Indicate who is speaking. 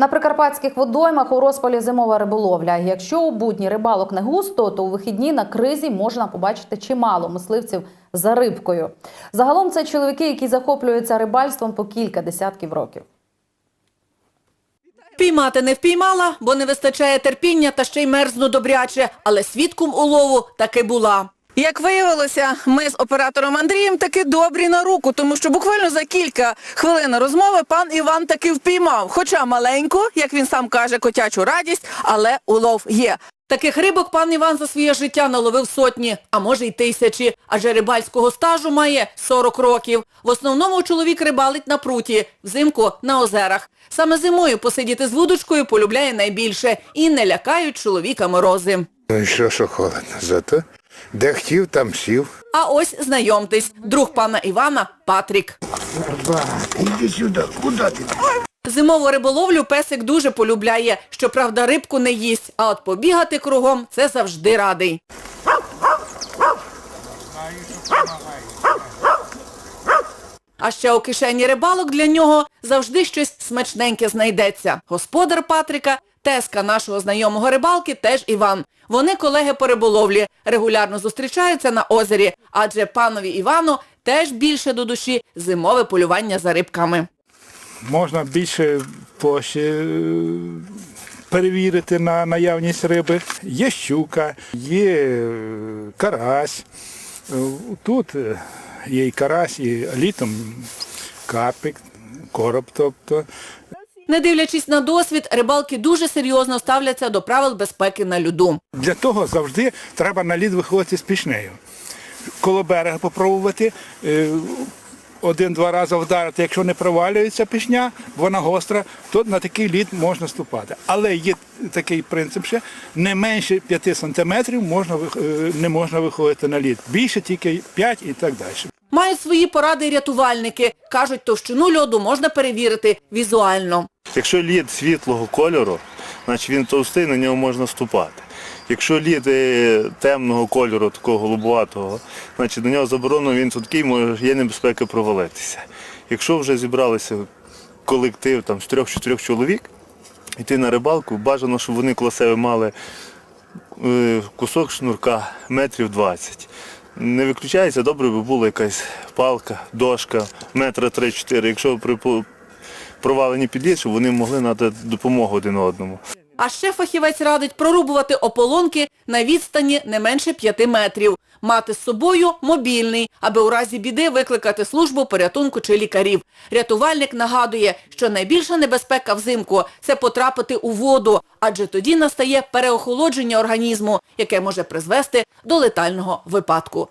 Speaker 1: На прикарпатських водоймах у розпалі зимова риболовля. Якщо у будні рибалок не густо, то у вихідні на кризі можна побачити чимало мисливців за рибкою. Загалом це чоловіки, які захоплюються рибальством по кілька десятків років.
Speaker 2: Піймати не впіймала, бо не вистачає терпіння та ще й мерзну добряче, але свідком улову таки була. Як виявилося, ми з оператором Андрієм таки добрі на руку, тому що буквально за кілька хвилин розмови пан Іван таки впіймав, хоча маленьку, як він сам каже, котячу радість, але улов є. Таких рибок пан Іван за своє життя наловив сотні, а може й тисячі, адже рибальського стажу має 40 років. В основному чоловік рибалить на пруті, взимку на озерах. Саме зимою посидіти з вудочкою полюбляє найбільше і не лякають чоловіка морози.
Speaker 3: Ну і що, що холодно. Зато де хотів, там сів.
Speaker 2: А ось знайомтесь, друг пана Івана Патрік.
Speaker 3: Ба, іди сюди, куди ти?
Speaker 2: Зимову риболовлю песик дуже полюбляє. Щоправда, рибку не їсть, а от побігати кругом це завжди радий. А ще у кишені рибалок для нього завжди щось смачненьке знайдеться. Господар Патрика, теска нашого знайомого рибалки, теж Іван. Вони колеги по риболовлі, регулярно зустрічаються на озері, адже панові Івану теж більше до душі зимове полювання за рибками.
Speaker 4: можна більше площі е, перевірити на наявність риби. Є щука, є е, карась. Е, Тут є і карась, і літом карпик, короб. Тобто.
Speaker 2: Не дивлячись на досвід, рибалки дуже серйозно ставляться до правил безпеки на льоду.
Speaker 4: Для того завжди треба на лід виходити з пішнею. Коло берега попробувати. е, Один-два рази вдарити, якщо не провалюється пішня, вона гостра, то на такий лід можна ступати. Але є такий принцип ще, не менше 5 сантиметрів можна, е, не можна виходити на лід. Більше тільки 5 і так далі.
Speaker 2: Мають свої поради рятувальники. Кажуть, товщину льоду можна перевірити візуально.
Speaker 5: Якщо лід світлого кольору, значить він товстий, на нього можна ступати. Якщо лід е, темного кольору, такого голубуватого, значить до нього заборонено, він судкий, може є небезпека провалитися. Якщо вже зібралися колектив там, з трьох-чотирьох чоловік, йти на рибалку, бажано, щоб вони коло себе мали е, кусок шнурка метрів 20. Не виключається, добре би була якась палка, дошка, метра 3-4. Якщо провалені підліт, щоб вони могли надати допомогу один одному.
Speaker 2: А ще фахівець радить прорубувати ополонки на відстані не менше 5 метрів. Мати з собою мобільний, аби у разі біди викликати службу порятунку чи лікарів. Рятувальник нагадує, що найбільша небезпека взимку – це потрапити у воду, адже тоді настає переохолодження організму, яке може призвести до летального випадку.